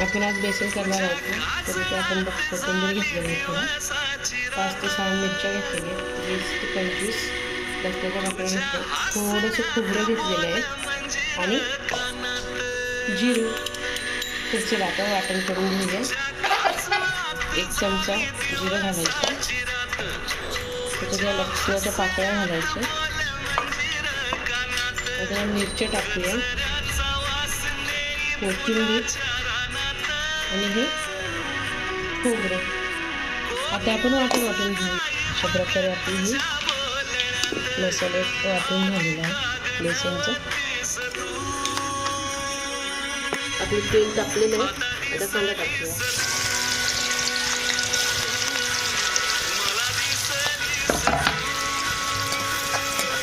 आपण आज बेसन करणार आहोत. तर इथे आपण बघ कोथिंबीर घेतलेली आहे थोडं. पाच ते सहा मिरच्या घेतलेल्या आहेत. वीस ते पंचवीस. लसणाच्या पाकळ्या घेतल्या थोडंसं खोबरं घेतलेलं आहे. आणि जिरू. तर चला आता वाटण करून घेऊया. एक चमचा जिरं घालायचं. त्याच्या या पाकळ्या घालायच्या. त्याच्यावर मिरच्या टाकूया. कोथिंबीर. आणि हे खोबरं आता आपण वाटण वाटून घेऊ अशा प्रकारे आपली ही मसाले वाटून झालेला आहे बेसनचं आपले तेल टाकलेलं आहे आता कांदा टाकूया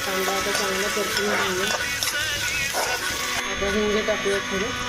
कांदा आता चांगला परतून घेऊया आता हिंग टाकूया थोडं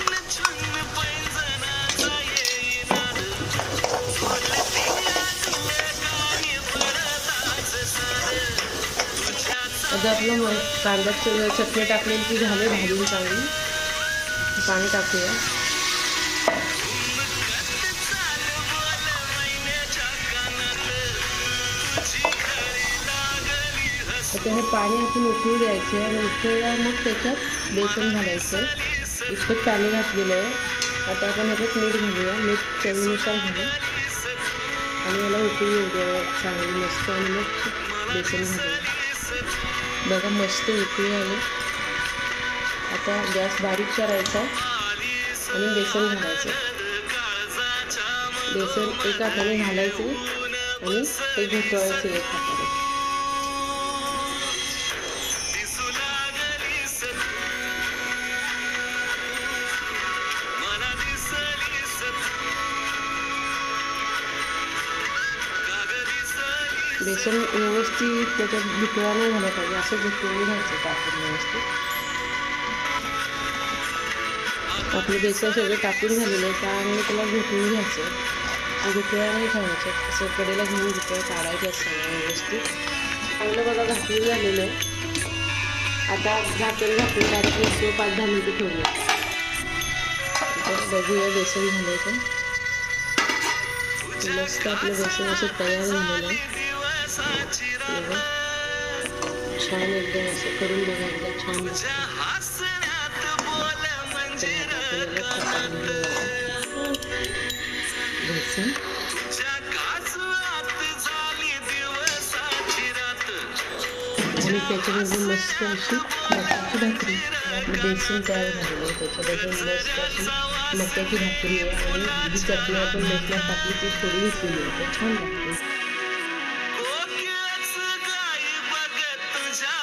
आता आपलं मग कांदा चटणी टाकलेली ती झाले भाजून चांगली. पाणी टाकूया. आता हे पाणी आपण उकळू द्यायचे आणि उकळल्या मग त्याच्यात बेसन घालायचं इतकं पाणी घातलेलं आहे. आता आपण ह्याच्यात मीठ घालूया. मीठ चवीनुसार घालू आणि याला उकळी येऊ द्या. चांगली मस्त आणि मग बेसन घालूया बघा मस्त उकळी आली. आता गॅस बारीक करायचा आणि बेसन घालायचं. बेसन एका हाताने घालायचं आणि ते घुटवायचं एक हाताने. बेसन व्यवस्थित त्याच्यात भुकळा नाही झाला पाहिजे. असं भुकळून घ्यायचं टाकून व्यवस्थित. आपलं बेसन सगळं टाकून झालेलं आहे. त्यामुळे त्याला घुटून घ्यायचं. भुकळा नाही ठेवायचं. असं कडेला घेऊन भुकळा काढायचं असताना व्यवस्थित. चांगलं बघा घातून झालेलं आहे. आता झाकण घातून डायरेक्ट एक पाच दहा मिनटं ठेवलं बघूया बेसन झालं तर मस्त आपलं बेसन असं तयार झालेलं आहे. छान एकदम असं करून बघा एकदा छान. घेऊया. बेसन आणि त्याच्यामध्ये मस्त अशी मक्याची भाकरी. आपलं बेसन तयार झालेलं आहे त्याच्यामध्ये मस्त अशी मक्याची भाकरी आहे. आणि जी चटणी आपण बेसनात टाकली ती थोडी घेतलेली आहे तर छान लागते. turns out.